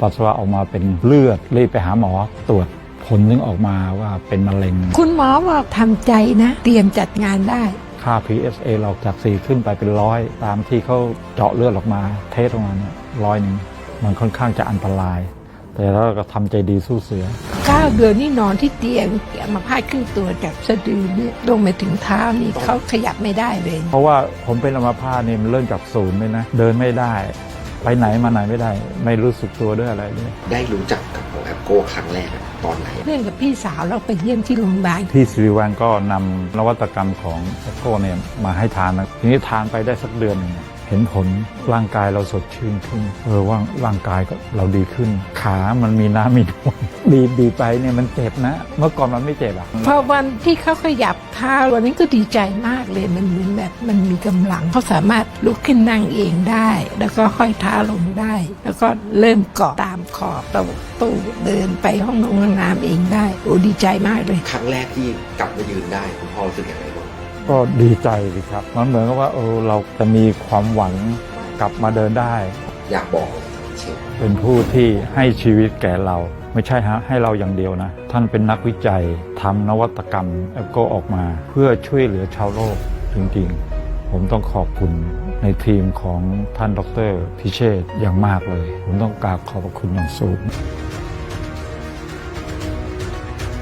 ปัสสาวะออกมาเป็นเลือดรีบไปหาหมอตรวจผลนึงออกมาว่าเป็นมะเร็ง คุณหมอบอกทำใจนะ เตรียมจัดงานได้ ค่า PSA เราจากสี่ขึ้นไปเป็นร้อยตามที่เขาเจาะเลือดออกมา เทสออกมาเนี่ยร้อยหนึ่งมันค่อนข้างจะอันตราย แต่เราก็ทำใจดีสู้เสือ9เดือนนี่นอนที่เตียงอัมาพาดครึ่งตัวจากสะดือเนี่ยลงมาถึงเท้านี่เขาขยับไม่ได้เลย เพราะว่าผมเป็นอัมพาตเนี่ยมันเริ่มจากศูนย์เลยนะ เดินไม่ได้ ไปไหนมาไหนไม่ได้ ไม่รู้สึกตัวด้วยอะไรเลยได้รู้จักกับของแอปโก้ครั้งแรกอะตอนไหนเพื่อนกับพี่สาวเราไปเยี่ยมที่โรงพยาบาลที่สิริวัลก็นำนวัตกรรมของแอปโกเนี่ยมาให้ทานนะทีนี้ทานไปได้สักเดือนหนึง เนี่ยเห็นผลร่างกายเราสดชื่นขึ้นเออว่าร่างกายก็เราดีขึ้น ขามันมีน้ำมีนวลบีบบีบไปเนี่ยมันเจ็บนะ เมื่อก่อนมันไม่เจ็บอะพอวันที่เขาขยับเท้าวันนี้ก็ดีใจมากเลยมันเหมือนแบบมันมีกำลังเขาสามารถลุกขึ้นนั่งเองได้ แล้วก็ห้อยเท้าลงได้ แล้วก็เริ่มเกาะตามขอบตู้ตู้เดินไปห้องนงห้องน้ำเองได้โอ้ดีใจมากเลย ครั้งแรกที่กลับมายืนได้คุณพ่อรู้สึกอย่างไรบ้าง ก็ดีใจสิครับ มันเหมือนกับว่าเออเราจะมีความหวังกลับมาเดินได้ อยากบอกอะไรกับเชฟเป็นผู้ที่ให้ชีวิตแก่เรา ไม่ใช่ฮะให้เราอย่างเดียวนะ ท่านเป็นนักวิจัยทำนวัตกรรมแอปโกออกมาเพื่อช่วยเหลือชาวโลกจริงๆ ผมต้องขอบคุณในทีมของท่านดรพิเชษฐ์อย่างมากเลย ผมต้องกราบขอบพระคุณอย่างสูง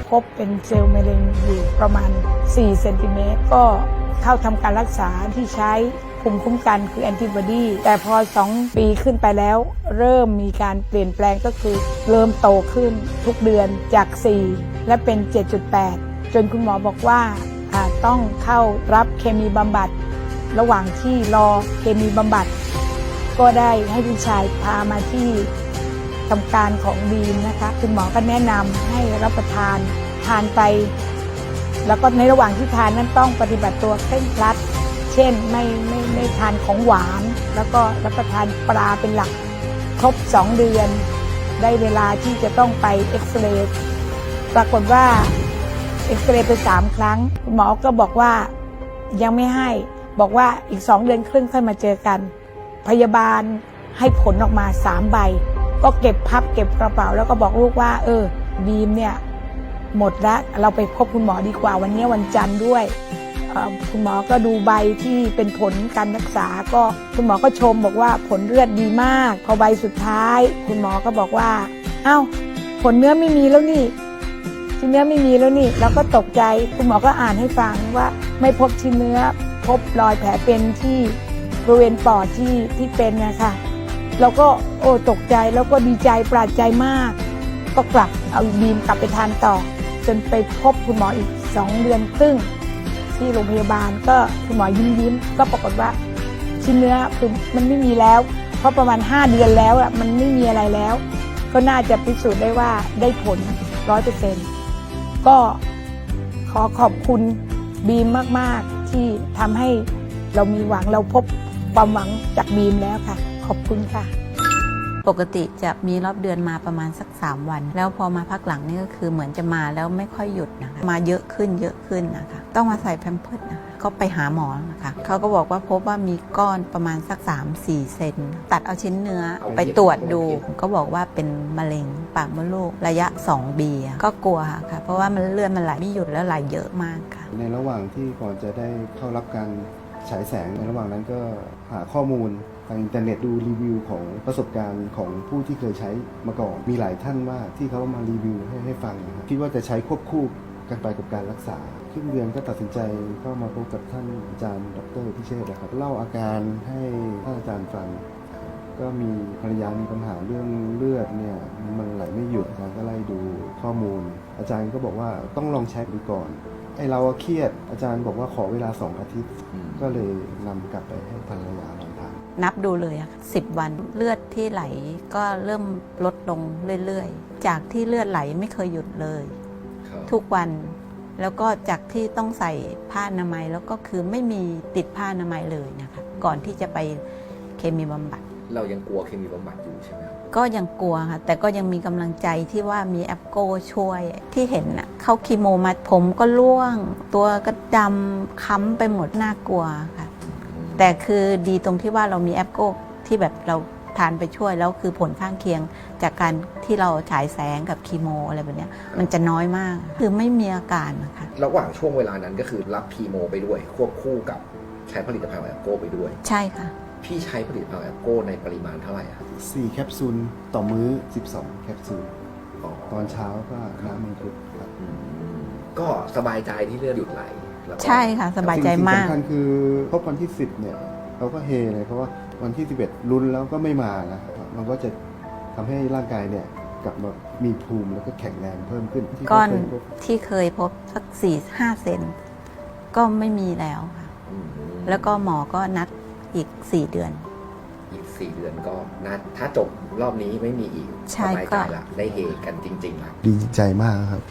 พบเป็นเซลล์มะเร็งอยู่ประมาณ 4 เซนติเมตร ก็เข้าทำการรักษาที่ใช้ภูมิคุ้มกันคือแอนติบอดี แต่พอ 2 ปีขึ้นไปแล้ว เริ่มมีการเปลี่ยนแปลงก็คือ เริ่มโตขึ้นทุกเดือนจาก 4 และเป็น 7.8 จนคุณหมอบอกว่าต้องเข้ารับเคมีบำบัด ระหว่างที่รอเคมีบำบัด ก็ได้ให้พี่ชายพามาที่ ทำการของบีมนะคะคุณหมอก็แนะนำให้รับประทานทานไป แล้วก็ในระหว่างที่ทานนั้นต้องปฏิบัติตัวเคร่งครัด เช่นไม่ไม่ไม่ทานของหวาน แล้วก็รับประทานปลาเป็นหลักครบ 2 เดือน ได้เวลาที่จะต้องไปเอ็กซเรย์ปรากฏว่าเอ็กซเรย์ไปสามครั้ง คุณหมอก็บอกว่ายังไม่ให้บอกว่าอีก2เดือนครึ่งค่อยมาเจอกัน พยาบาลให้ผลออกมา3ใบ ก็เก็บพับเก็บกระเป๋าแล้วก็บอกลูกว่า เออ บีมเนี่ย หมดแล้วเราไปพบคุณหมอดีกว่าวันนี้วันจันทร์ด้วยคุณหมอก็ดูใบที่เป็นผลการรักษา ก็คุณหมอก็ชมบอกว่าผลเลือดดีมาก พอใบสุดท้าย คุณหมอก็บอกว่า เอ้า ผลเนื้อไม่มีแล้วนี่ชิ้นเนื้อไม่มีแล้วนี่เราก็ตกใจคุณหมอก็อ่านให้ฟังว่าไม่พบชิ้นเนื้อ พบรอยแผลเป็นที่บริเวณปอดที่ที่เป็นนะคะ เราก็โอ้ตกใจแล้วก็ดีใจปราดใจมาก ก็กลับเอาบีมกลับไปทานต่อ จนไปพบคุณหมออีก2เดือนครึ่ง ที่โรงพยาบาลก็คุณหมอยิ้มยิ้มก็ปรากฏว่าชิ้นเนื้อคือมันไม่มีแล้ว เพราะประมาณ 5 เดือนแล้วอะมันไม่มีอะไรแล้ว ก็น่าจะพิสูจน์ได้ว่าได้ผลร้อยเปอร์เซ็นต์ก็ขอขอบคุณบีมมาก ๆ ที่ทำให้เรามีหวังเราพบความหวังจากบีมแล้วค่ะ ขอบคุณค่ะ ปกติจะมีรอบเดือนมาประมาณสัก 3 วัน แล้วพอมาพักหลังนี่ก็คือเหมือนจะมาแล้วไม่ค่อยหยุดนะคะมาเยอะขึ้นเยอะขึ้นนะคะ ต้องมาใส่แพมเพิร์ดนะคะก็ไปหาหมอนะคะเขาก็บอกว่าพบว่ามีก้อนประมาณสัก 3-4 เซน ตัดเอาชิ้นเนื้อไปตรวจดู ก็บอกว่าเป็นมะเร็งปากมดลูกระยะ2ปีก็กลัวค่ะ เพราะว่ามันเลือดมันไหลไม่หยุดแล้วไหลเยอะมากค่ะ ในระหว่างที่ก่อนจะได้เข้ารับการฉายแสงในระหว่างนั้นก็หาข้อมูล ทางอินเทอร์เน็ตดูรีวิวของประสบการณ์ของผู้ที่เคยใช้มาก่อน มีหลายท่านมากที่เขามารีวิวให้ให้ฟังนะครับคิดว่าจะใช้ควบคู่กันไปกับการรักษาครึ่งเดือนก็ตัดสินใจเข้ามาพบกับท่านอาจารย์ดรพิเชษฐ์นะครับเล่าอาการให้ท่านอาจารย์ฟัง ก็มีภรรยามีปัญหาเรื่องเลือดเนี่ยมันไหลไม่หยุดอาจารย์ก็ไล่ดูข้อมูล อาจารย์ก็บอกว่าต้องลองเช็คดูก่อนไอเราอะเครียดอาจารย์บอกว่าขอเวลาสองอาทิตย์ ก็เลยนำกลับไปให้ภรรยาลองทา นนับดูเลยอะสิบวันเลือดที่ไหลก็เริ่มลดลงเรื่อยๆ จากที่เลือดไหลไม่เคยหยุดเลย ทุกวันแล้วก็จากที่ต้องใส่ผ้าอนามัยแล้วก็คือไม่มีติดผ้าอนามัยเลยนะคะก่อนที่จะไปเคมีบำบัด เรายังกลัวเคมีบำบัดอยู่ใช่ไหมครับก็ยังกลัวค่ะแต่ก็ยังมีกำลังใจที่ว่ามีแอปโกช่วยที่เห็นน่ะเขาคีโมมาผมก็ร่วง ตัวก็ดำค้ำไปหมดน่ากลัวค่ะ แต่คือดีตรงที่ว่าเรามีแอปโกที่แบบเราทานไปช่วยแล้วคือผลข้างเคียงจากการที่เราฉายแสงกับคีโมอะไรแบบเนี้ยมันจะน้อยมากคือไม่มีอาการนะคะ ระหว่างช่วงเวลานั้นก็คือรับคีโมไปด้วย ควบคู่กับใช้ผลิตภัณฑ์ของแอปโก้ไปด้วย ใช่ค่ะ พี่ใช้ผลิตภัณฑ์ของแอปโก้ในปริมาณเท่าไหร่ครับ4แคปซูลต่อมื้อ 12 แคปซูลอ๋อตอนเช้าก็น้ำมังคุดครับอืมก็สบายใจที่เลือดหยุดไหล แล้วก็ใช่ค่ะสบายใจมาก สิ่งสำคัญคือครบวันที่ 10เนี่ยเราก็เฮเลยเพราะว่าวันที่ 11ลุ้นแล้วก็ไม่มานะครับมันก็จะทำให้ร่างกายเนี่ยกลับมามีภูมิแล้วก็แข็งแรงเพิ่มขึ้นที่ก้อนเคยพบที่เคยพบสักสี่ห้าเซนก็ไม่มีแล้วค่ะ อืมแล้วก็หมอก็นัดอีก 4 เดือน อีกสี่เดือนก็นะถ้าจบรอบนี้ไม่มีอีกใช่สบายใจก็ ละได้เฮกันจริงๆละ ดีใจมากครับ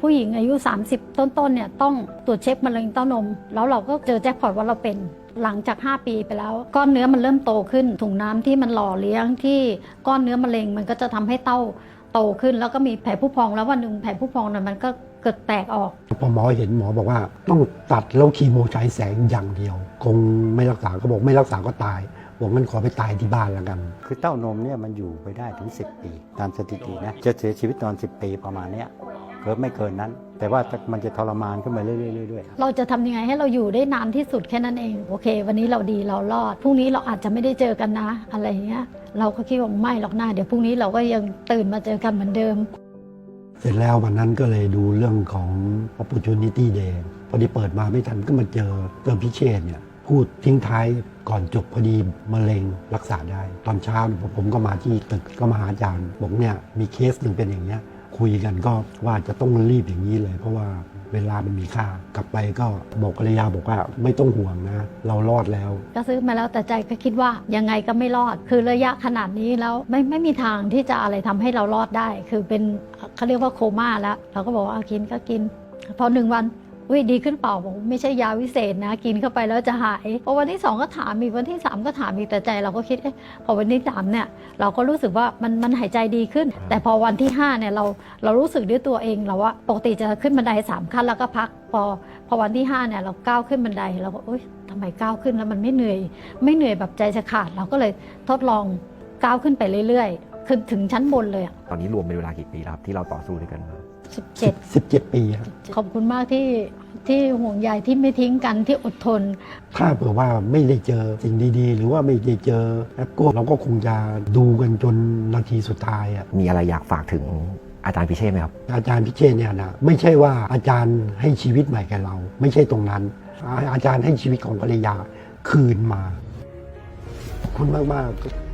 ผู้หญิงอายุ 30 ต้นๆเนี่ยต้องตรวจเช็คมะเร็งเต้านม แล้วเราก็เจอแจ็คพอตว่าเราเป็นหลังจาก 5 ปีไปแล้ว ก้อนเนื้อมันเริ่มโตขึ้นถุงน้ำที่มันหล่อเลี้ยงที่ก้อนเนื้อมะเร็งมันก็จะทำให้เต้าโตขึ้น แล้วก็มีแผลผู้พองแล้ววันหนึ่งแผลผู้พองนั้นมันก็เกิดแตกออกพอหมอเห็นหมอบอกว่า ต้องตัดแล้วคีโมใช้แสงอย่างเดียว คงไม่รักษาก็บอกไม่รักษาก็ตายบอกงั้นขอไปตายที่บ้านแล้วกัน คือเต้านมเนี่ยมันอยู่ไปได้ถึง 10 ปี ตามสถิตินะจะเสียชีวิตตอน 10 ปีประมาณเนี้ย เกิดไม่เกินนั้น แต่ว่ามันจะทรมานขึ้นมาเรื่อยๆเรื่อยๆเราจะทำยังไงให้เราอยู่ได้นานที่สุดแค่นั้นเอง โอเค วันนี้เราดีเรารอดพรุ่งนี้เราอาจจะไม่ได้เจอกันนะ อะไรอย่างเงี้ย เราก็คิดว่าไม่หรอกหน้าเดี๋ยวพรุ่งนี้เราก็ยังตื่นมาเจอกันเหมือนเดิม เสร็จแล้ววันนั้นก็เลยดูเรื่องของ opportunity day พอดีเปิดมาไม่ทันก็มาเจอเจอพิเชษเนี่ยพูดทิ้งท้ายก่อนจบพอดีมะเร็งรักษาได้ ตอนเช้าเนี่ยผมก็มาที่ตึกก็มาหาอาจารย์บอกเนี่ยมีเคสหนึ่งเป็นอย่างเงี้ย คุยกันก็ว่าจะต้องรีบอย่างนี้เลย เพราะว่าเวลามันมีค่ากลับไปก็บอกภรรยาบอกว่าไม่ต้องห่วงนะ เรารอดแล้ว ก็ซื้อมาแล้วแต่ใจก็คิดว่ายังไงก็ไม่รอด คือระยะขนาดนี้แล้วไม่ไม่มีทางที่จะอะไรทำให้เรารอดได้ คือเป็นเขาเรียกว่าโคม่าแล้ว เราก็บอกว่าเอากินก็กิน พอหนึ่งวัน อุ้ยดีขึ้นเปล่าบอกไม่ใช่ยาวิเศษนะ กินเข้าไปแล้วจะหายพอวันที่สองก็ถามอีกวันที่สามก็ถามอีกแต่ใจ เราก็คิดเอ๊ะพอวันที่สามเนี่ยเราก็รู้สึกว่ามันมันหายใจดีขึ้น แต่พอวันที่ห้าเนี่ยเราเรารู้สึกด้วยตัวเองเราว่าปกติจะขึ้นบันไดสามขั้นแล้วก็พักพอพอวันที่ห้าเนี่ยเราก้าวขึ้นบันไดเราก็เอ้ยทำไมก้าวขึ้นแล้วมันไม่เหนื่อย ไม่เหนื่อยแบบใจจะขาด เราก็เลยทดลองก้าวขึ้นไปเรื่อยๆขึ้นถึงชั้นบนเลยอะตอนนี้รวมเป็นเวลากี่ปีแล้วครับที่เราต่อสู้ด้วยกันมา 17 17 ปีครับขอบคุณมากที่ที่ห่วงใยที่ไม่ทิ้งกันที่อดทน ถ้าเผื่อว่าไม่ได้เจอสิ่งดีๆ หรือว่าไม่ได้เจอแอปโก้เราก็คงจะดูกันจนนาทีสุดท้ายอะมีอะไรอยากฝากถึงอาจารย์พิเชษไหมครับ อาจารย์พิเชษเนี่ยนะไม่ใช่ว่าอาจารย์ให้ชีวิตใหม่แก่เรา ไม่ใช่ตรงนั้น อาอาจารย์ให้ชีวิตของภรรยาคืนมาขอบคุณมากๆ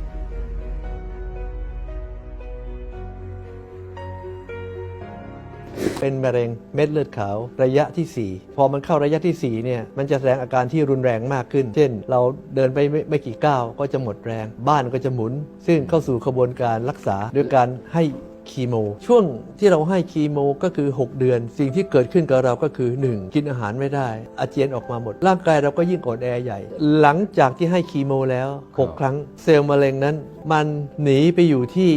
เป็นมะเร็งเม็ดเลือดขาวระยะทีสี่4 พอมันเข้าระยะทีสี่4เนี่ยมันจะแสดงอาการที่รุนแรงมากขึ้น เช่น เราเดินไปไม่ไมกี่ก้าวก็จะหมดแรง บ้านก็จะหมุน ซึ่งเข้าสู่กระบวนการรักษาด้วยการให้ คีโม ช่วงที่เราให้คีโมก็คือ 6 เดือน สิ่งที่เกิดขึ้นกับเราก็คือ 1. กินอาหารไม่ได้ อาเจียนออกมาหมด ร่างกายเราก็ยิ่งอ่อนแอใหญ่ หลังจากที่ให้คีโมแล้ว 6 ครั้งเซลล์มะเร็งนั้น มันหนีไปอยู่ที่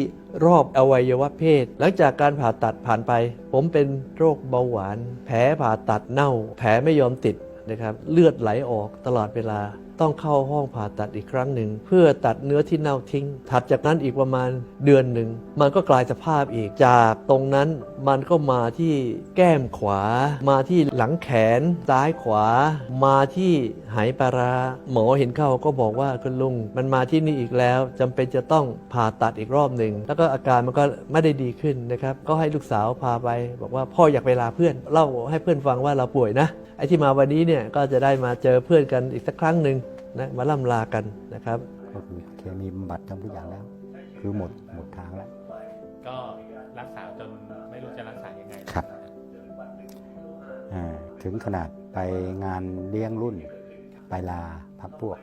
รอบอวัยวะเพศ หลังจากการผ่าตัดผ่านไป ผมเป็นโรคเบาหวาน แผลผ่าตัดเน่า แผลไม่ยอมติดนะครับเลือดไหลออกตลอดเวลา ต้องเข้าห้องผ่าตัดอีกครั้งหนึ่ง เพื่อตัดเนื้อที่เน่าทิ้ง ถัดจากนั้นอีกประมาณเดือนหนึ่ง มันก็กลายสภาพอีกจากตรงนั้นมันก็มาที่แก้มขวา มาที่หลังแขน ซ้ายขวา มาที่ไหปลาร้าหมอเห็นเข้าก็บอกว่าคุณลุง มันมาที่นี่อีกแล้วจำเป็นจะต้องผ่าตัดอีกรอบหนึ่งแล้วก็อาการมันก็ไม่ได้ดีขึ้นนะครับก็ให้ลูกสาวพาไป บอกว่าพ่ออยากไปลาเพื่อนเล่าให้เพื่อนฟังว่าเราป่วยนะไอ้ที่มาวันนี้เนี่ยก็จะได้มาเจอเพื่อนกันอีกสักครั้งหนึ่ง นะมาล่ำลากันนะครับก็คือเคมีบำบัดทำทุกอย่างแล้ว คือหมดหมดทางแล้ว ก็รักษาจนไม่รู้จะรักษายังไงครับอ่าถึงขนาดไปงานเลี้ยงรุ่น ไปลาพักพวก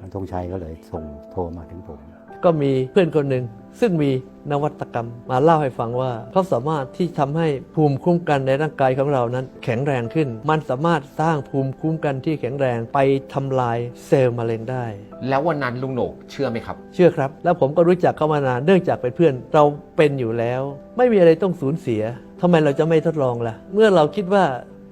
มันธงชัยก็เลยส่งโทรมาถึงผม ก็มีเพื่อนคนหนึ่งซึ่งมีนวัตกรรมมาเล่าให้ฟังว่าเขาสามารถที่ทำให้ภูมิคุ้มกันในร่างกายของเรานั้น แข็งแรงขึ้น มันสามารถสร้างภูมิคุ้มกันที่แข็งแรงไปทำลายเซลล์มะเร็งได้ แล้ววันนั้นลุงโหนกเชื่อไหมครับ เชื่อครับ แล้วผมก็รู้จักเขามานานเนื่องจากเป็นเพื่อนเราเป็นอยู่แล้ว ไม่มีอะไรต้องสูญเสียทำไมเราจะไม่ทดลองล่ะ เมื่อเราคิดว่า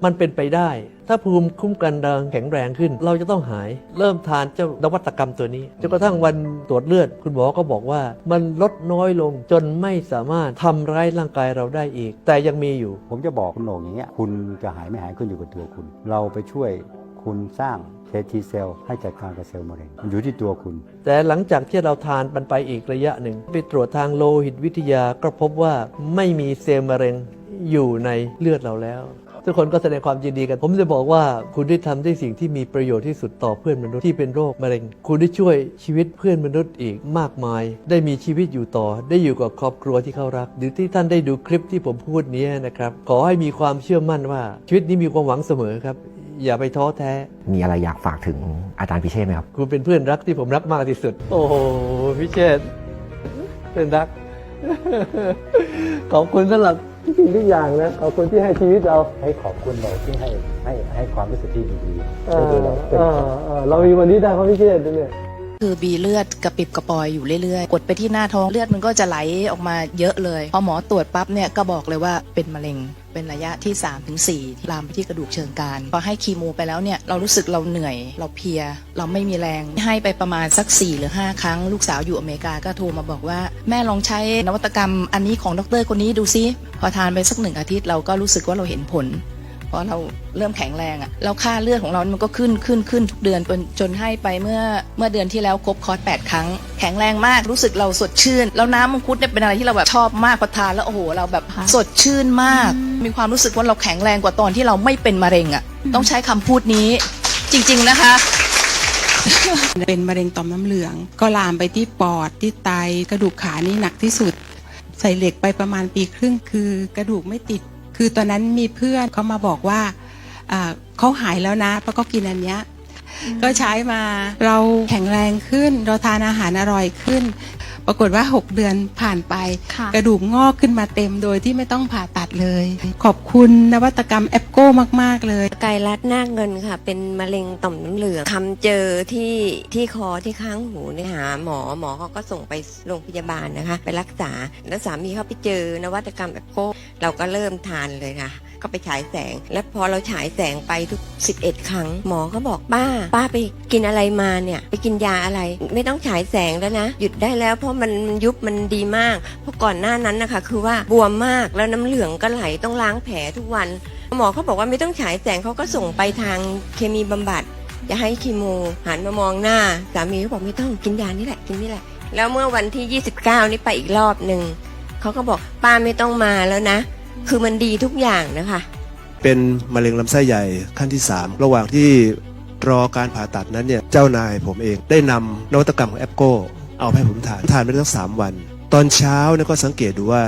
มันเป็นไปได้ ถ้าภูมิคุ้มกันเราแข็งแรงขึ้น เราจะต้องหาย เริ่มทานเจ้านวัตกรรมตัวนี้จนกระทั่งวันตรวจเลือด คุณหมอก็บอกว่า มันลดน้อยลงจนไม่สามารถทำร้ายร่างกายเราได้อีก แต่ยังมีอยู่ ผมจะบอกคุณโหน่งอย่างเงี้ยคุณจะหายไม่หายขึ้นอยู่กับตัวคุณ เราไปช่วยคุณสร้างเคทีเซลให้จัดการกับเซลล์มะเร็งมันอยู่ที่ตัวคุณ แต่หลังจากที่เราทานมันไปอีกระยะหนึ่ง ไปตรวจทางโลหิตวิทยาก็พบว่าไม่มีเซลล์มะเร็งอยู่ในเลือดเราแล้ว ทุกคนก็แสดงความยินดีกัน ผมจะบอกว่าคุณได้ทำได้สิ่งที่มีประโยชน์ที่สุดต่อเพื่อนมนุษย์ที่เป็นโรคมะเร็ง คุณได้ช่วยชีวิตเพื่อนมนุษย์อีกมากมาย ได้มีชีวิตอยู่ต่อ ได้อยู่กับครอบครัวที่เขารัก หรือที่ท่านได้ดูคลิปที่ผมพูดนี้นะครับ ขอให้มีความเชื่อมั่นว่า ชีวิตนี้มีความหวังเสมอครับอย่าไปท้อแท้ มีอะไรอยากฝากถึงอาจารย์พิเชษไหมครับ คุณเป็นเพื่อนรักที่ผมรักมากที่สุด โอ้โห พิเชษฐ์เพื่อนรัก ขอบคุณสำหรับ ทุกสิ่งทุกอย่างนะขอบคุณที่ให้ชีวิตเรา ให้ขอบคุณเราที่ให้ให้ให้ความรู้สึกที่ดีๆเอให้อดูเราเป็นเออเออเรามีวันนี้ได้เพราะพิเชษฐ์เนี่ย คือบีเลือดกระปิบกระปอยอยู่เรื่อยๆ กดไปที่หน้าท้องเลือดมันก็จะไหลออกมาเยอะเลย พอหมอตรวจปั๊บเนี่ยก็บอกเลยว่าเป็นมะเร็งเป็นระยะที่3ถึงสี่ลามไปที่กระดูกเชิงกรานพอให้คีโมไปแล้วเนี่ย เรารู้สึกเราเหนื่อย เราเพลีย เราไม่มีแรง ให้ไปประมาณสัก 4 หรือ 5 ครั้ง ลูกสาวอยู่อเมริกาก็โทรมาบอกว่า แม่ลองใช้นวัตกรรมอันนี้ของดรคนนี้ดูซิ พอทานไปสักหนึ่งอาทิตย์เราก็รู้สึกว่าเราเห็นผล พราะเราเริ่มแข็งแรงอะแล้วค่าเลือดของเรา มันก็ขึ้นขึ้นขึ้นทุกเดือนจนจนให้ไปเมื่อเมื่อเดือนที่แล้วครบคอร์ส8ครั้ง แข็งแรงมากรู้สึกเราสดชื่น แล้วน้ำมังคุดเนี่ยเป็นอะไรที่เราแบบชอบมากพอทานแล้วโอ้โหเราแบบสดชื่นมาก มีความรู้สึกว่าเราแข็งแรงกว่าตอนที่เราไม่เป็นมะเร็งอะต้องใช้คำพูดนี้จริง ๆนะคะเป็นมะเร็งต่อมน้ำเหลือง ก็ลามไปที่ปอดที่ไตกระดูกขานี่หนักที่สุด ใส่เหล็กไปประมาณปีครึ่งคือกระดูกไม่ติด คือตอนนั้นมีเพื่อนเขามาบอกว่าอ่าเขาหายแล้วนะเพราะเขากินอันเนี้ยก็ใช้มาเราแข็งแรงขึ้น เราทานอาหารอร่อยขึ้น ปรากฏว่า 6 เดือนผ่านไปกระดูกงอกขึ้นมาเต็มโดยที่ไม่ต้องผ่าตัดเลย ขอบคุณนวัตกรรมแอปโก้มาก ๆ เลย ไกลรัดหน้าเงินค่ะ เป็นมะเร็งต่อมน้ำเหลืองทำเจอที่ที่คอที่ข้างหูเนี่ยหาหมอหมอเขาก็ส่งไปโรงพยาบาลนะคะ ไปรักษาแล้วสามีเขาไปเจอนวัตกรรมแบบโก้เราก็เริ่มทานเลยค่ะ ก็ไปฉายแสง แล้วพอเราฉายแสงไปทุก 11 ครั้ง หมอเขาบอกป้า ป้าไปกินอะไรมาเนี่ย ไปกินยาอะไร ไม่ต้องฉายแสงแล้วนะ หยุดได้แล้วเพราะมันยุบมันดีมาก เพราะก่อนหน้านั้นนะคะ คือว่าบวมมากแล้วน้ำเหลืองก็ไหลต้องล้างแผลทุกวัน หมอเขาบอกว่าไม่ต้องฉายแสงเขาก็ส่งไปทางเคมีบำบัดจะให้คีโมหันมามองหน้าสามีเขาบอกไม่ต้องกินยานี่แหละกินนี่แหละ แล้วเมื่อวันที่ 29 นี่ไปอีกรอบหนึ่งเขาก็บอกป้าไม่ต้องมาแล้วนะ คือมันดีทุกอย่างนะคะ เป็นมะเร็งลำไส้ใหญ่ขั้นที่ 3 ระหว่างที่รอการผ่าตัดนั้นเนี่ยเจ้านายผมเองได้นำนวัตกรรมของแอปโกเอาให้ผมทานทานไปได้ตั้งสามวัน ตอนเช้าเนี่ยก็สังเกตดูว่า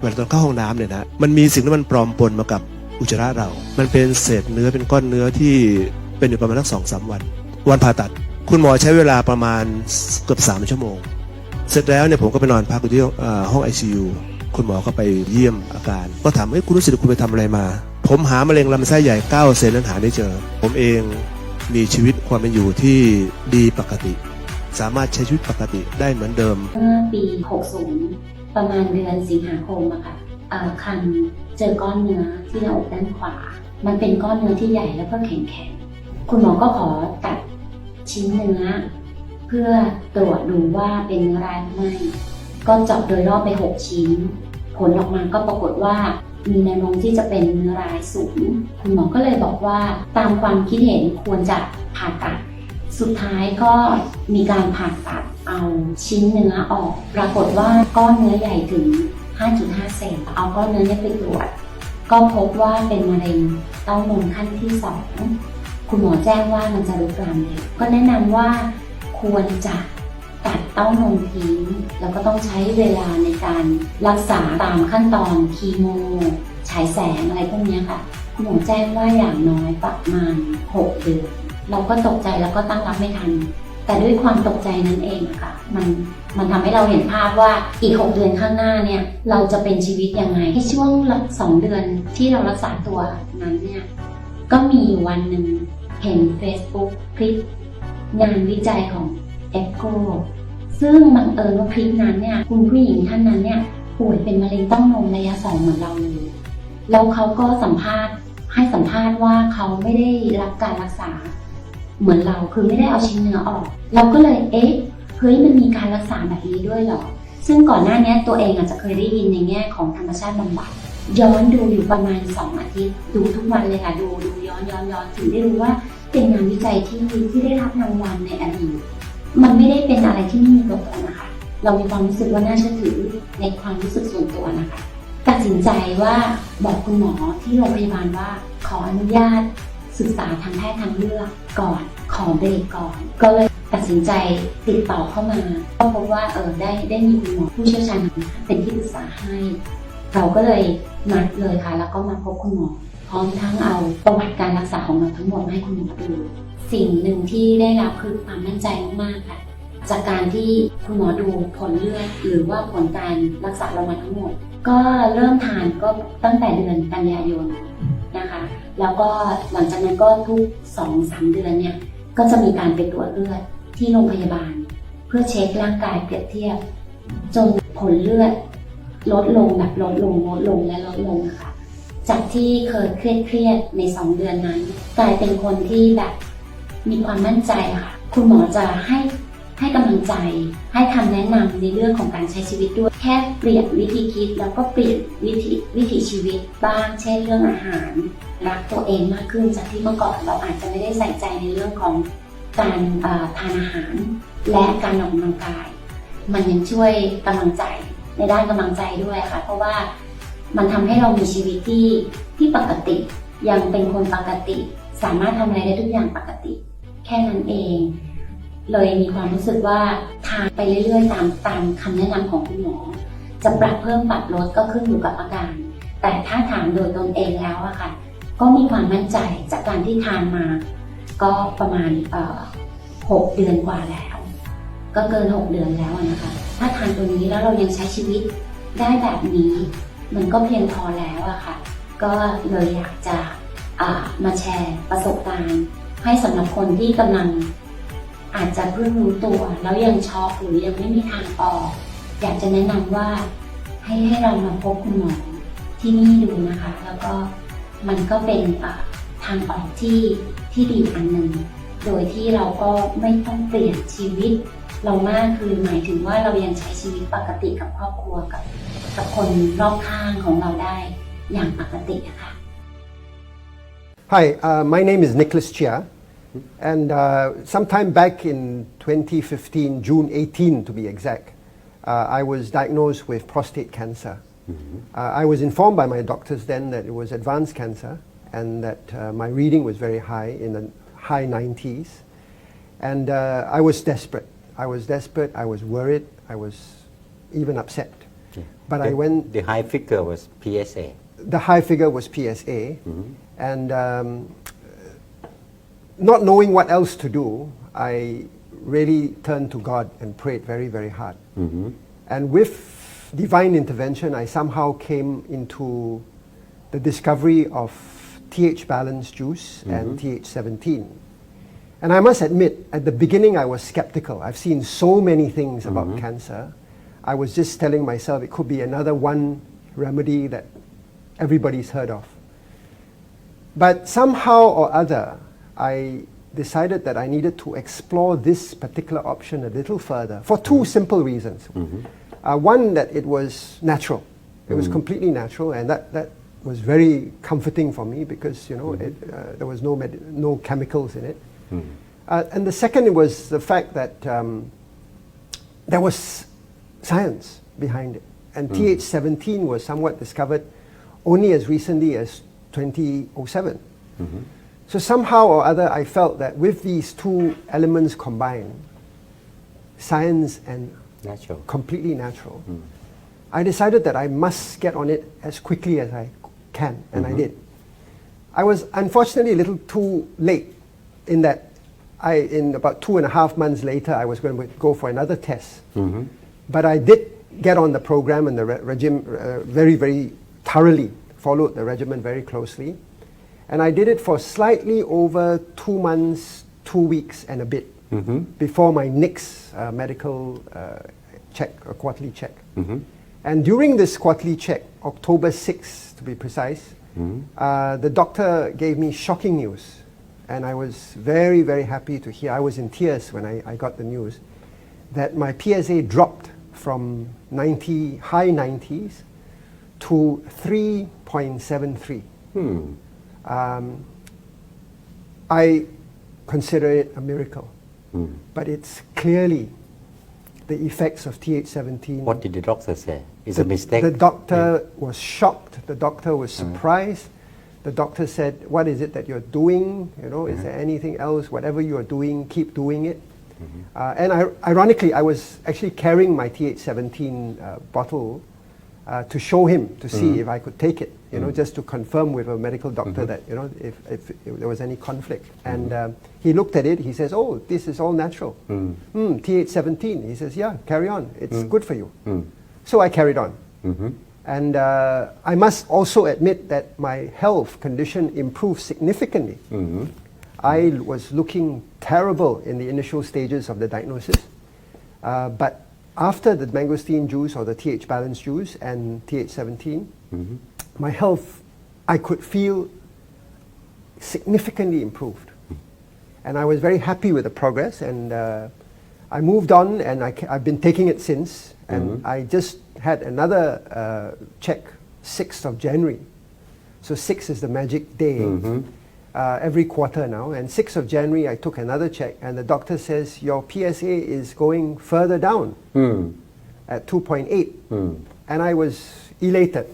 เวลาตอนเข้าห้องน้ำเนี่ยนะมันมีสิ่งที่มันปลอมปนมากับอุจจาระเรา มันเป็นเศษเนื้อเป็นก้อนเนื้อที่เป็นอยู่ประมาณสักสองสามวัน วันผ่าตัด คุณหมอใช้เวลาประมาณเกือบสามชั่วโมง เสร็จแล้วเนี่ยผมก็ไปนอนพักอยู่ที่เอ่อห้อง ICU คุณหมอก็ไปเยี่ยมอาการ ก็ถามเฮ้ยคุณรู้สึกคุณไปทำอะไรมา ผมหามะเร็งลำไส้ใหญ่9เซนนั้นหาได้เจอ ผมเองมีชีวิตความเป็นอยู่ที่ดีปกติ สามารถใช้ชีวิตปกติได้เหมือนเดิม เมื่อปี 60 ประมาณเดือนสิงหาคมอะค่ะคันเจอก้อนเนื้อที่หน้าอกด้านขวา มันเป็นก้อนเนื้อที่ใหญ่แล้วก็แข็งๆคุณหมอก็ขอตัดชิ้นเนื้อ เพื่อตรวจดูว่าเป็นเนื้อร้ายหรือไม่ ก็เจาะโดยรอบไป 6 ชิ้น ผลออกมาก็ปรากฏว่ามีแนวโน้มที่จะเป็นเนื้อร้ายสูง คุณหมอก็เลยบอกว่าตามความคิดเห็นควรจะผ่าตัด สุดท้ายก็มีการผ่าตัดเอาชิ้นเนื้อออก ปรากฏว่าก้อนเนื้อใหญ่ถึง 5.5 เซน เอาก้อนเนื้อนี้ไปตรวจ ก็พบว่าเป็นมะเร็งเต้านมขั้นที่สองคุณหมอแจ้งว่ามันจะลุกลามเร็วก็แนะนำว่าควรจะ ตัดเต้านมทิ้งแล้วก็ต้องใช้เวลาในการรักษาตามขั้นตอนคีโมฉายแสงอะไรพวกนี้ค่ะคุณหมอแจ้งว่าอย่างน้อยประมาณ 6 เดือน เราก็ตกใจแล้วก็ตั้งรับไม่ทัน แต่ด้วยความตกใจนั้นเองค่ะ มันมันทำให้เราเห็นภาพว่าอีก 6 เดือนข้างหน้าเนี่ย เราจะเป็นชีวิตยังไงในช่วงสองเดือนที่เรารักษาตัวนั้นเนี่ย ก็มีวันหนึ่งเห็น Facebook คลิปงานวิจัยของ e c o ซึ่งบังเอิญว่าคลิปนั้นเนี่ยคุณผู้หญิงท่านนั้นเนี่ยป่วยเป็นมะเร็งเต้านมระยะสองเหมือนเราเลยแล้วเขาก็สัมภาษณ์ให้สัมภาษณ์ว่าเขาไม่ได้รับการรักษา เหมือนเราคือไม่ได้เอาชิ้นเนื้อออก เราก็เลยเอ๊ะเฮ้ยมันมีการรักษาแบบนี้ด้วยหรอ ซึ่งก่อนหน้านี้ตัวเองอาจจะเคยได้ยินในแง่ของธรรมชาติบำบัดย้อนดูอยู่ประมาณสองอาทิตย์ ดูทุกวันเลยค่ะ ดูดูย้อนย้อนย้อนถึงได้รู้ว่าเป็นงานวิจัยที่ที่ได้รับรางวัลในอดีต มันไม่ได้เป็นอะไรที่ไม่มีตัวตนนะคะ เรามีความรู้สึกว่าน่าเชื่อถือในความรู้สึกส่วนตัวนะคะ ตัดสินใจว่าบอกคุณหมอที่โรงพยาบาลว่าขออนุญาตศึกษาทางแพทย์ทางเลือกก่อน ขอเบรกก่อน ก็เลยตัดสินใจติดต่อเข้ามา ก็พบว่าเออได้ได้มีคุณหมอผู้เชี่ยวชาญเป็นที่ปรึกษาให้ เราก็เลยนัดเลยค่ะ แล้วก็มาพบคุณหมอ พร้อมทั้งเอาประวัติการรักษาของเราทั้งหมดให้คุณหมอดู สิ่งหนึ่งที่ได้รับคือความมั่นใจมากๆค่ะ จากการที่คุณหมอดูผลเลือดหรือว่าผลการรักษาเรามาทั้งหมด ก็เริ่มทานก็ตั้งแต่เดือนกันยายนนะคะ แล้วก็หลังจากนั้นก็ทุกสองสามเดือนเนี่ยก็จะมีการไปตรวจเลือดที่โรงพยาบาล เพื่อเช็คร่างกายเปรียบเทียบ จนผลเลือดลดลงแบบลดลงลดลงและลดลงนะคะจากที่เคยเครียดเครียดในสองเดือนนั้น กลายเป็นคนที่แบบ มีความมั่นใจค่ะ คุณหมอจะให้ให้กำลังใจ ให้คำแนะนำในเรื่องของการใช้ชีวิตด้วย แค่เปลี่ยนวิธีคิดแล้วก็เปลี่ยนวิธีวิถีชีวิตบ้าง เช่นเรื่องอาหาร รักตัวเองมากขึ้นจากที่เมื่อก่อนเราอาจจะไม่ได้ใส่ใจในเรื่องของการทานอาหาร และการออกกำลังกาย มันยังช่วยกำลังใจในด้านกำลังใจด้วยค่ะ เพราะว่ามันทำให้เรามีชีวิตที่ที่ปกติ ยังเป็นคนปกติ สามารถทำอะไรได้ทุกอย่างปกติ แค่นั้นเอง เลยมีความรู้สึกว่าทานไปเรื่อยๆ ตามตามคำแนะนำของคุณหมอ จะปรับเพิ่มปรับลดก็ขึ้นอยู่กับอาการ แต่ถ้าถามโดยตนเองแล้วอะค่ะ ก็มีความมั่นใจจากการที่ทานมา ก็ประมาณหกเดือนกว่าแล้ว ก็เกิน 6 เดือนแล้วนะคะ ถ้าทานตัวนี้แล้วเรายังใช้ชีวิตได้แบบนี้ มันก็เพียงพอแล้วอะค่ะ ก็เลยอยากจะมาแชร์ประสบการณ์ ให้สำหรับคนที่กำลังอาจจะเพิ่งรู้ตัว แล้วยังช็อกหรือยังไม่มีทางออก อยากจะแนะนำว่าให้ให้เรามาพบคุณหมอที่นี่ดูนะคะ แล้วก็มันก็เป็นอ่าทางออกที่ที่ดีอันหนึ่งโดยที่เราก็ไม่ต้องเปลี่ยนชีวิต เรามากคือหมายถึงว่าเรายังใช้ชีวิตปกติกับครอบครัวกับกับคนรอบข้างของเราได้อย่างปกติะค่ะ Hi, uh, my name is Nicholas Chia, and uh, sometime back in 2015, June 18 to be exact, uh, I was diagnosed with prostate cancer. Uh, I was informed by my doctors then that it was advanced cancer and that uh, my reading was very high, in the high 90s. And uh, I was desperate. I was desperate, I was worried, I was even upset. But I went The high figure was PSA. the high figure was PSA, and um, not knowing what else to do, I really turned to God and prayed very, very hard. Mm-hmm. And with divine intervention, I somehow came into the discovery of TH balance juice and mm-hmm. TH17. And I must admit, at the beginning, I was skeptical. I've seen so many things about mm-hmm. cancer. I was just telling myself it could be another one remedy that everybody's heard of. But somehow or other, I decided that I needed to explore this particular option a little further for 2 simple reasons. Uh, one, that it was natural. It was Mhm. completely natural, and that, that was very comforting for me because, you know, it, uh, there was no, med- no chemicals in it. Uh, and the second was the fact that um, there was science behind it. And Mm. TH17 was somewhat discovered only as recently as 2007. So somehow or other, I felt that with these two elements combined, science and Natural. completely natural, I decided that I must get on it as quickly as I can, and I Mhm. did. I was unfortunately a little too late in that I, in about two and a half months later, I was going to go for another test. Mhm. But I did get on the program and the re- regime uh, very, very thoroughly, followed the regimen very closely. And I did it for slightly over two months, two weeks, and a bit Mhm. before my next uh, medical uh, check, a quarterly check. Mhm. And during this quarterly check, October 6th to be precise, uh, the doctor gave me shocking news. And I was very, very happy to hear. I was in tears when I, I got the news that my PSA dropped from 90, high 90s to 3.73. Um, I consider it a miracle, but it's clearly the effects of TH17. What did the doctor say? It's the, a mistake. The doctor was shocked. The doctor was surprised. The doctor said, "What is it that you're doing? You know, is there anything else? Whatever you are doing, keep doing it." Uh, and I, ironically, I was actually carrying my TH17 uh, bottle uh, to show him to see Mhm. if I could take it. You know, Mhm. just to confirm with a medical doctor Mhm. that you know if, if, if there was any conflict. And um, he looked at it. He says, "Oh, this is all natural. Mm. Hmm, TH17." He says, "Yeah, carry on. It's Mm. good for you." Mm. So I carried on. Mhm. And uh, I must also admit that my health condition improved significantly. Mhm. I was looking terrible in the initial stages of the diagnosis. Uh, but after the mangosteen juice or the TH balance juice and TH17, Mhm. my health, I could feel significantly improved. And I was very happy with the progress. And uh, I moved on and I, have been taking it since. And Mhm. I just had another uh, check 6th of January. So 6 is the magic day Mhm. Uh, every quarter now. And 6th of January, I took another check, and the doctor says your PSA is going further down Mm. at 2.8. Mm. And I was elated.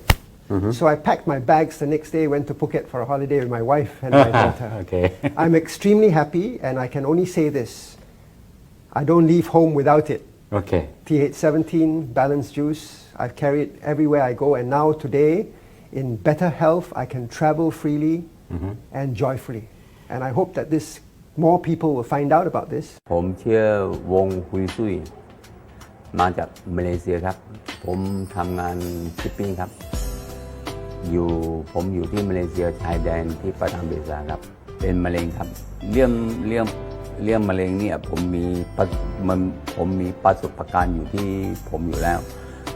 Mhm. So I packed my bags the next day, went to Phuket for a holiday with my wife and my daughter. Okay. I'm extremely happy, and I can only say this I don't leave home without it. Okay. TH17 balanced juice. I've carried it everywhere I go, and now today, in better health, I can travel freely. And joyfully. And I hope that this more people will find out about this. ผมชื่อวงฮุยซุยมาจากมาเลเซียครับ ผมทำงานชิปปิ้งครับ อยู่ผมอยู่ที่มาเลเซียชายแดนที่ประทังเบซาครับ เป็นมะเร็งครับ เรื่องเรื่องเรื่องมะเร็งเนี่ยผมมีมันผมมีประสบการณ์อยู่ที่ผมอยู่แล้ว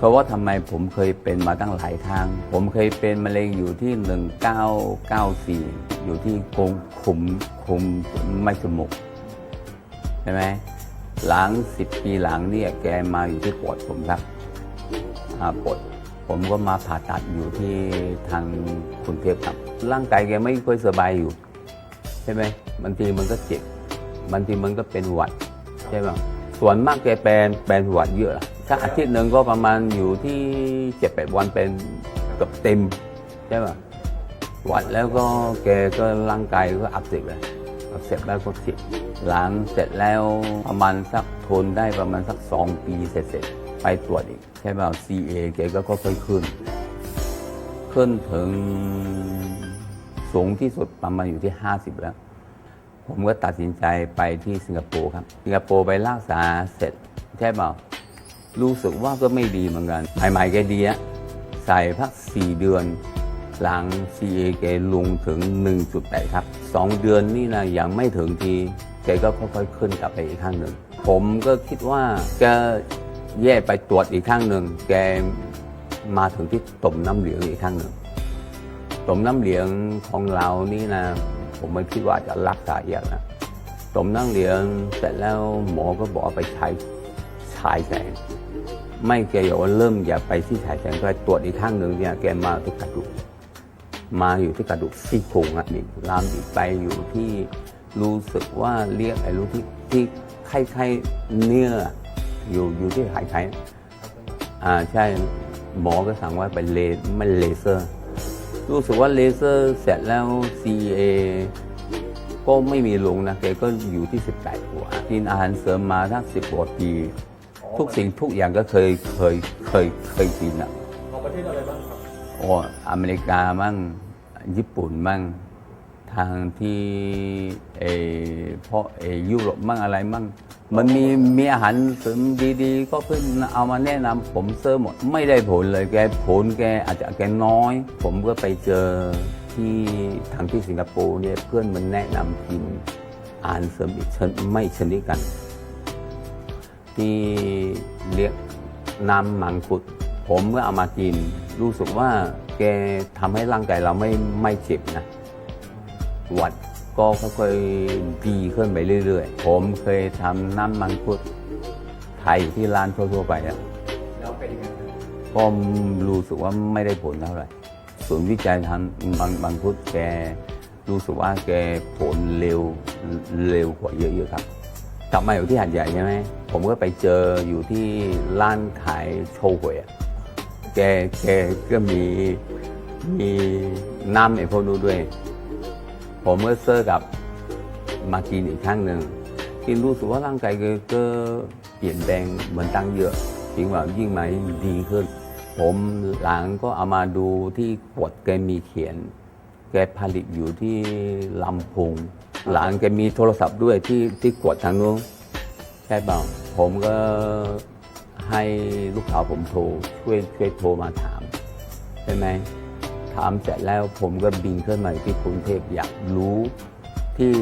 เพราะว่าทำไมผมเคยเป็นมาตั้งหลายทาง ผมเคยเป็นมะเร็งอยู่ที่ 1994 อยู่ที่กรงขุมคุมไม่สมุกใช่ไหมหลังสิบปีหลังเนี่ยแกมาอยู่ที่ปอดผมครับปอดผมก็มาผ่าตัดอยู่ที่ทางกรุงเทพครับ ร่างกายแกไม่ค่อยสบายอยู่ ใช่ไหมบางทีมันก็เจ็บบางทีมันก็เป็นหวัด ใช่ไหมส่วนมากแกเป็นเป็นหวัดเยอะ้าอาทิตย์หนึ่งก็ประมาณอยู่ที่เจ็ดแปดวันเป็นเกับเต็มใช่ไหมหวัดแล้วก็แกก็ร่างกายก็อักเสบเลยเสร็จแล้วก็เจ็บหลังเสร็จแล้วประมาณสักทนได้ประมาณสักสองปีเสร็จๆไปตรวจอีกใช่เปล่า CA แกก็ค่อยๆขึ้น ขึ้นถึงสูงที่สุดประมาณอยู่ที่ 50 แล้ว ผมก็ตัดสินใจไปที่สิงคโปร์ครับ สิงคโปร์ไปรักษาเสร็จใช่เปล่า รู้สึกว่าก็ไม่ดีเหมือนกันใหม่ๆแกดีอะใส่พัก4เดือน หลัง CA แกลงถึง 1.8 ครับ 2 เดือนนี่นะยังไม่ถึงทีแกก็ค่อยๆขึ้นกลับไปอีกข้างหนึ่ง ผมก็คิดว่าแกแย่ไปตรวจอีกข้างหนึ่งแกมาถึงที่ต่มน้ำเหลืองอีกข้างหนึ่งต่มน้ำเหลืองของเรานี่นะ ผมไม่คิดว่าจะรักษายากนะต่มน้ำเหลืองเสร็จแล้วหมอก็บอกไปใช้ฉายแสง ไม่แกบอกว่าเริ่มอย่าไปที่ฉายแสงก็ไปตรวจอีกข้างหนึ่งเนี่ยแกมาที่กระดูกมาอยู่ที่กระดูกซี่โครงอะนี่ลามอีกไปอยู่ที่รู้สึกว่าเรียกไอ้รู้ที่ที่ไข้ไข้เนื้ออยู่อยู่ที่หายไข้อ่าใช่หมอก็สั่งว่าไปเลไม่เลเซอร์ รู้สึกว่าเลเซอร์เสร็จแล้ว CA ก็ไม่มีลงนะแกก็อยู่ที่ 18หัวกินอาหารเสริมมาทั้ง10กว่าปี ทุกสิ่งทุกอย่างก็เคยเคยเคยเคยกินอะของประเทศอะไรบ้างครับโอ้อเมริกามั่งญี่ปุ่นมั่งทางที่เออเพราะเออยุโรปมั่งอะไรมั่งมันมีมีอาหารเสริมดีๆ ก็ขึ้นเอามาแนะนำผมเซอร์หมด ไม่ได้ผลเลยแกผลแกอาจจะแกน้อย ผมก็ไปเจอที่ทางที่สิงคโปร์เนี่ยเพื่อนมันแนะนำกินอาหารเสริมอีกชนไม่ชนิดกัน ที่เรียกน้ำมังคุดผผมก็เอามากิน รู้สึกว่าแกทำให้ร่างกายเราไม่ไม่เจ็บนะหวัดก็ค่อยๆดีขึ้นไปเรื่อยๆ ผมเคยทำน้ำมันพุทธไทยที่ร้านทั่วๆไปอะแล้วเป็นยังไงก็รู้สึกว่าไม่ได้ผลเท่าไหร่ส่วนย์วิจัยทำบางบางพุทธแกรู้สึกว่าแกผลเร็วเร็วกว่าเยอะๆครับ กลับมาอยู่ที่หัดใหญ่ใช่ไหมผมก็ไปเจออยู่ที่ร้านขายโชว์หวยแกแกก็มีมีน้ำไอ้พวกนู้นด้วย ผมก็เซอร์กับมากินอีกครั้งหนึ่งกินรู้สึกว่าร่างกายกก็เปลี่ยนแปลงเหมือนตั้งเยอะจริงว่ายิ่งมายิ่งดีขึ้น ผมหลังก็เอามาดูที่ปวดแกมีเขียน แกผลิตอยู่ที่ลำพูง หลังแกมีโทรศัพท์ด้วยที่ที่กดทางนู้นใช่เปล่าผมก็ให้ลูกสาวผมโทรช่วยช่วยโทรมาถามใช่ไหมถามเสร็จแล้วผมก็บินขึ้นมาที่กรุงเทพอยากรู้ที่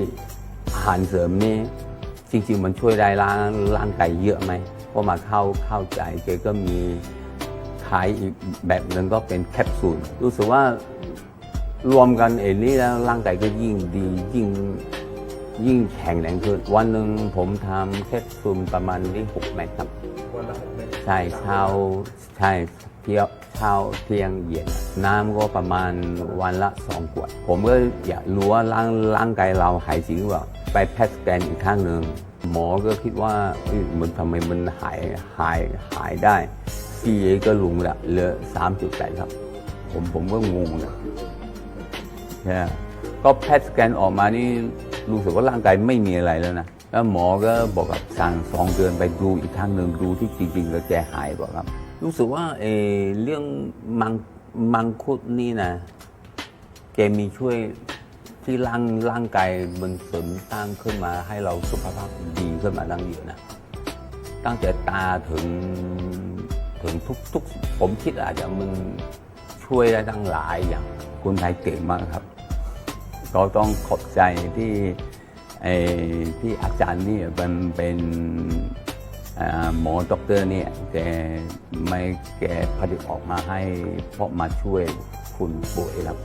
อาหารเสริมนี่จริง ๆ มันช่วยได้ร่างร่างกายเยอะไหมพอมาเข้าเข้าใจแกก็มีขายอีกแบบหนึ่งก็เป็นแคปซูลรู้สึกว่า รวมกันเอ็นี้แล้วร่างกายก็ยิ่งดียิ่งยิ่งแข็งแรงขึ้น วันหนึ่งผมทำแคปซูลประมาณที่หกเม็ดครับวันละหกเม็ดใช่เช้าใช่เที่ยวเช้าเที่ยงเย็น น้ำก็ประมาณวันละสองขวด ผมก็อยากรู้ว่าร่างร่างกายเราหายจริงหรือเปล่าไปแพทย์สแกนอีกครั้งหนึ่งหมอก็คิดว่าเอ้ยมันทำไมมันหายหายหายได้ CA ก็ลงละเหลือ3.8 ครับ ผมผมก็งงนะเนี่ย ก็แพทย์สแกนออกมานี่รู้สึกว่าร่างกายไม่มีอะไรแล้วนะแล้วหมอก็บอกกับสั่งสองเดือนไปดูอีกครั้งหนึ่งดูที่จริงๆแล้วแกหายบอกครับ รู้สึกว่าเออเรื่องมังมังคุดนี่นะแกมีช่วยที่ร่างร่างกายมันเสริมสร้างขึ้นมาให้เราสุขภาพดีขึ้นมาตั้งเยอะนะตั้งแต่ตาถึงถึงทุกทุกผมคิดอาจจะมันช่วยได้ตั้งหลายอย่าง คนไทยเก่งมากครับ ก็ต้องขอบใจที่ไอ้ที่อาจารย์นี่เป็นเป็นหมอด็อกเตอร์เนี่ยแกไม่แกผลิตออกมาให้เพราะมาช่วยคุณป่วยครับ